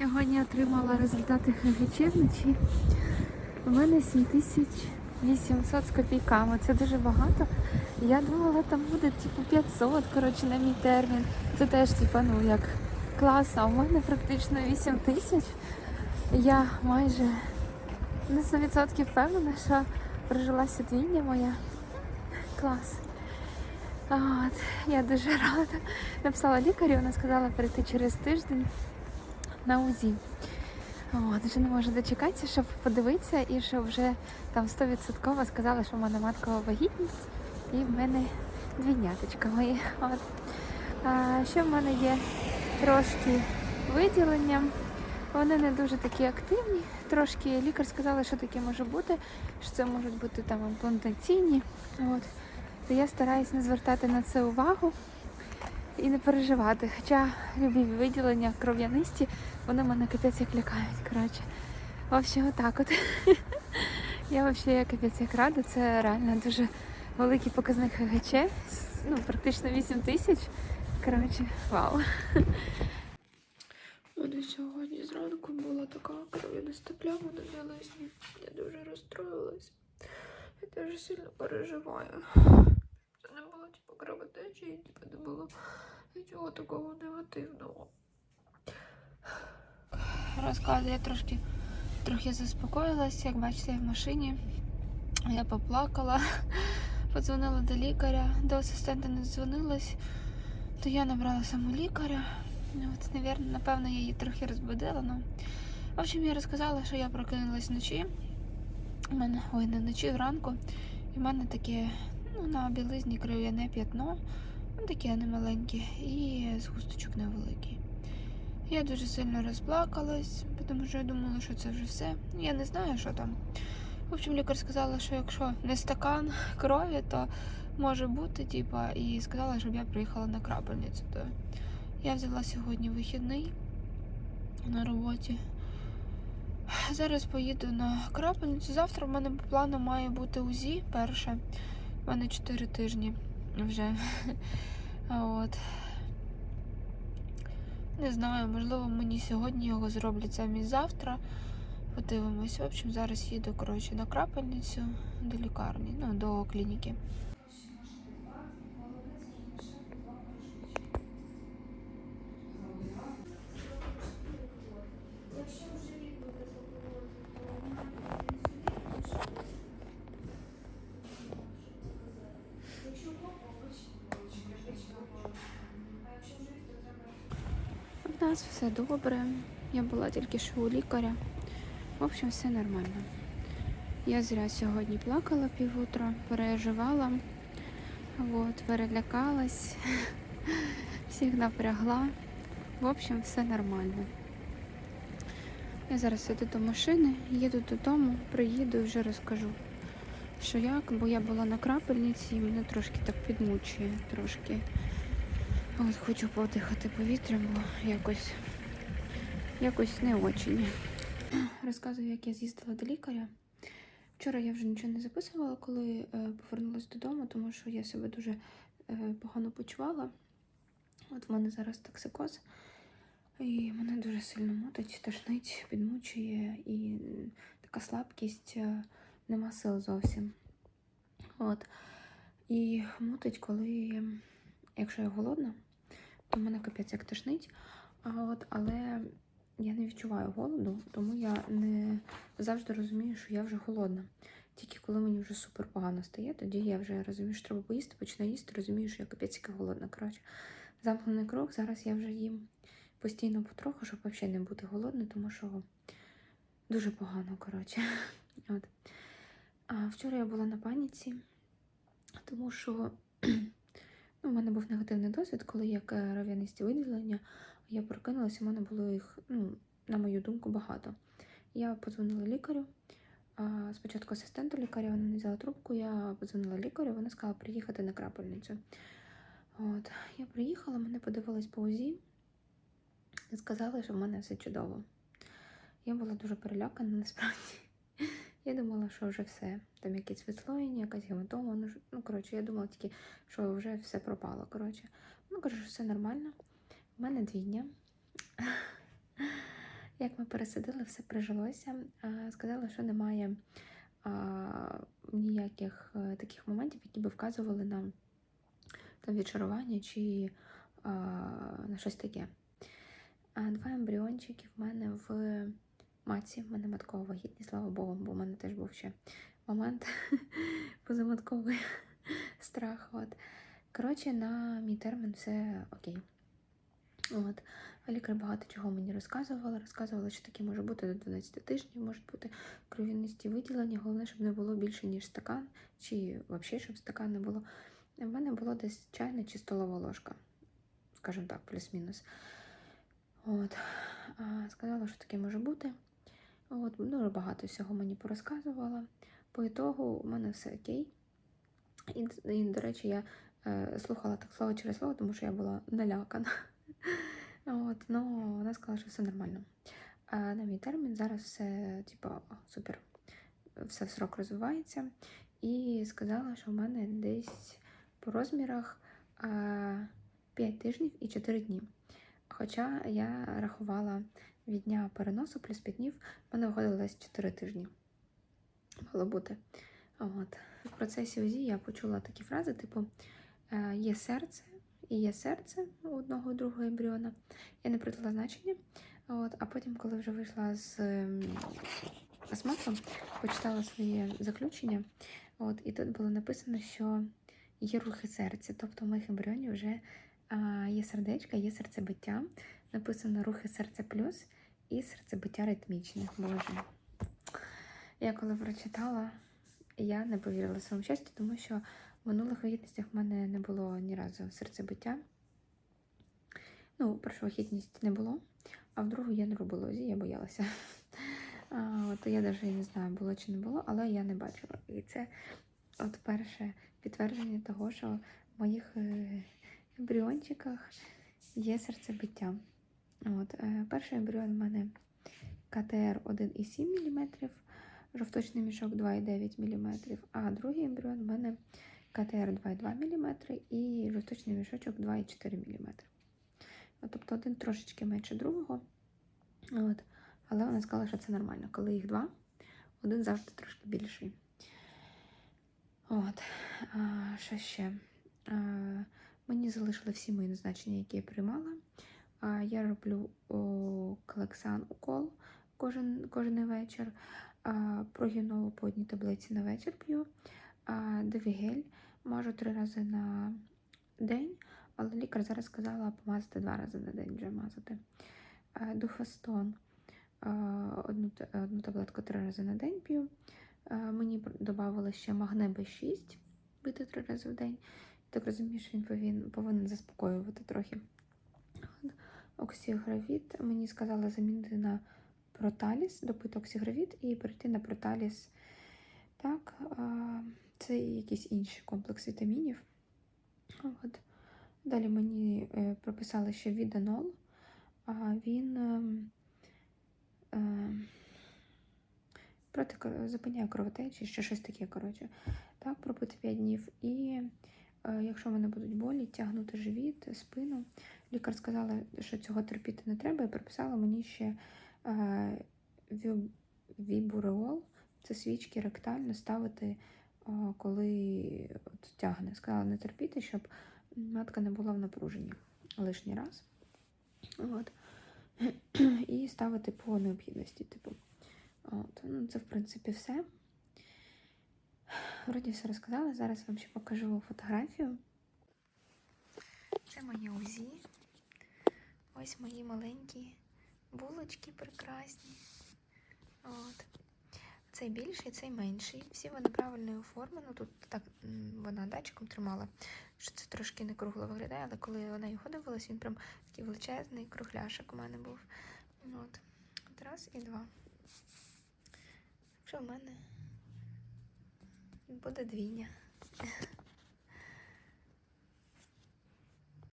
Сьогодні отримала результати ХГЧ вночі. У мене 7800 з копійками. Це дуже багато. Я думала, там буде типу 500, коротше, на мій термін. Це теж, типу, ну як класно. А у мене практично 8 тисяч. Я майже на 100% впевнена, що прижилася двійня моя. Клас. От, я дуже рада. Написала лікарю, вона сказала прийти через тиждень на УЗІ. От, вже не можу дочекатися, щоб подивитися і щоб вже там 100% сказали, що в мене маткова вагітність і в мене двійняточка мої. От. А, ще в мене є трошки виділення. Вони не дуже такі активні. Трошки лікар сказала, що таке може бути, що це можуть бути там імплантаційні. От. То я стараюсь не звертати на це увагу і не переживати. Хоча любі виділення кров'янисті, вони мене капець як лякають. Коротше. В отак от. Я взагалі капець як рада. Це реально дуже великий показник ХГЧ. Ну, практично 8 тисяч. Коротше, вау. Мене сьогодні зранку була така кров'яниста пляма на м'ялизні. Я дуже розстроїлась. Я дуже сильно переживаю. Це не було типу кровотечі, типу, не було нічого такого негативного. Розказую, я трошки трохи заспокоїлась, як бачите, я в машині. Я поплакала, подзвонила до лікаря, до асистента не дзвонилась, то я набрала саму лікаря. От, навірно, напевно, я її трохи розбудила. Ну. В общем, я розказала, що я прокинулась вночі. У мене, ой, не вночі, вранку. І в мене таке, ну, на білизні кров'яне п'ятно, ну, таке немаленьке, і згусточок невеликий. Я дуже сильно розплакалась, тому що я думала, що це вже все. Я не знаю, що там. В общем, лікар сказала, що якщо не стакан крові, то може бути, типа, і сказала, щоб я приїхала на крапельницю. То я взяла сьогодні вихідний на роботі. Зараз поїду на крапельницю. Завтра в мене по плану має бути УЗІ перше. У мене 4 тижні вже. От. Не знаю, можливо, мені сьогодні його зроблять замість завтра. Подивимось. В общем, зараз їду коротше, на крапельницю до лікарні, ну, до клініки. Нас все добре. Я була тільки що у лікаря. В общем, все нормально. Я зря сьогодні плакала півутра, переживала, от, перелякалась, всіх напрягла. В общем, все нормально. Я зараз сиду до машини, їду додому, приїду і вже розкажу, що як, бо я була на крапельниці і мене трошки так підмучує, трошки. От хочу подихати повітрям, бо якось, якось не очень. Розказую, як я з'їздила до лікаря. Вчора я вже нічого не записувала, коли е, повернулася додому, тому що я себе дуже е, погано почувала. От в мене зараз токсикоз, і мене дуже сильно мотить, тошнить, підмучує, і така слабкість, е, нема сил зовсім. От. І мутить, коли, якщо я голодна, то мене капець як тошнить. А от, але я не відчуваю голоду, тому я не завжди розумію, що я вже голодна. Тільки коли мені вже супер погано стає, тоді я вже розумію, що треба поїсти, починаю їсти, розумію, що я капець яка голодна. Коротше, замкнений крок. Зараз я вже їм постійно потроху, щоб взагалі не бути голодною, тому що дуже погано, коротше. От. А вчора я була на паніці, тому що у мене був негативний досвід, коли я кров'янисті виділення. Я прокинулася, у мене було їх, ну, на мою думку, багато. Я подзвонила лікарю. Спочатку асистенту лікаря, вона не взяла трубку, я подзвонила лікарю, вона сказала приїхати на крапельницю. От, я приїхала, мене подивилась по УЗІ і сказали, що в мене все чудово. Я була дуже перелякана, насправді. Я думала, що вже все. Там якесь відслоєння, якась гематома. Ну, ну, коротше, я думала тільки, що вже все пропало. Коротше. Ну, кажу, що все нормально. У мене двійня. Як ми пересадили, все прижилося. А, Сказали, що немає а, ніяких е, таких моментів, які би вказували на там, відчарування чи а, на щось таке. А, Два ембріончики в мене в матці, в мене маткова вагітність, слава Богу, бо в мене теж був ще момент позаматковий страх. От. Коротше, на мій термін все окей. От. Лікар багато чого мені розказувала. Розказувала, що таке може бути до 12 тижнів, можуть бути кров'янисті виділення. Головне, щоб не було більше, ніж стакан, чи взагалі, щоб стакан не було. У мене було десь чайна чи столова ложка, скажімо так, плюс-мінус. От. Сказала, що таке може бути. От, дуже багато всього мені порозказувала. По ітогу у мене все окей. І, і до речі, я е, слухала так слово через слово, тому що я була налякана. От, ну, вона сказала, що все нормально. А на мій термін зараз все, типа, супер, все в срок розвивається. І сказала, що в мене десь по розмірах а, 5 тижнів і 4 дні. Хоча я рахувала від дня переносу плюс 5 днів, в мене виходило десь 4 тижні. Мало бути. От. В процесі УЗІ я почула такі фрази, типу, е, є серце і є серце у одного і другого ембріона. Я не придала значення. От. А потім, коли вже вийшла з ем, осмотром, почитала своє заключення. От. І тут було написано, що є рухи серця. Тобто у моїх ембріонів вже а, є сердечка, є серцебиття. Написано рухи серця плюс і серцебиття ритмічне. Боже. Я коли прочитала, я не повірила своєму щастю, тому що в минулих вагітностях в мене не було ні разу серцебиття. Ну, першу вагітність не було, а в другу я не робила УЗІ, я боялася. А, от я навіть не знаю, було чи не було, але я не бачила. І це от перше підтвердження того, що в моїх е, ембріончиках є серцебиття. От, е, перший ембріон в мене КТР 1,7 мм, жовточний мішок 2,9 мм, а другий ембріон в мене КТР 2,2 мм і жовточний мішочок 2,4 мм. От, тобто один трошечки менше другого. От. Але вона сказала, що це нормально. Коли їх два, один завжди трошки більший. От. А, що ще? А, мені залишили всі мої назначення, які я приймала. Я роблю о, клексан укол кожен, кожен вечір. Прогінову по одній таблиці на вечір п'ю. Девігель мажу три рази на день, але лікар зараз сказала помазати два рази на день вже мазати. Дуфастон одну, одну таблетку три рази на день п'ю. Мені додавали ще магне Б6 пити три рази в день. Так розумію, що він повинен, повинен заспокоювати трохи. Оксігравіт мені сказали замінити на проталіс, допити оксігравіт і перейти на проталіс. Так, це якийсь інший комплекс вітамінів. От. Далі мені е, прописали ще віданол, а він ем, е, проти зупиняє кровотечі, ще щось таке, коротше. Так, пробути 5 днів. І е, якщо в мене будуть болі, тягнути живіт, спину. Лікар сказала, що цього терпіти не треба, і прописала мені ще е, вібуреол, це свічки ректально ставити, е, коли от, тягне. Сказала не терпіти, щоб матка не була в напруженні лишній раз. От і ставити по необхідності. Типу. От. Ну, Це, в принципі, все. Вроді все розказала. Зараз вам ще покажу фотографію. Це моє УЗІ. Ось мої маленькі булочки прекрасні. От. Цей більший, цей менший. Всі вони правильної форми. Ну тут так вона датчиком тримала, що це трошки не кругло виглядає, але коли вона його дивилась, він прям такий величезний кругляшок у мене був. От. От раз і два. Що в мене буде двійня.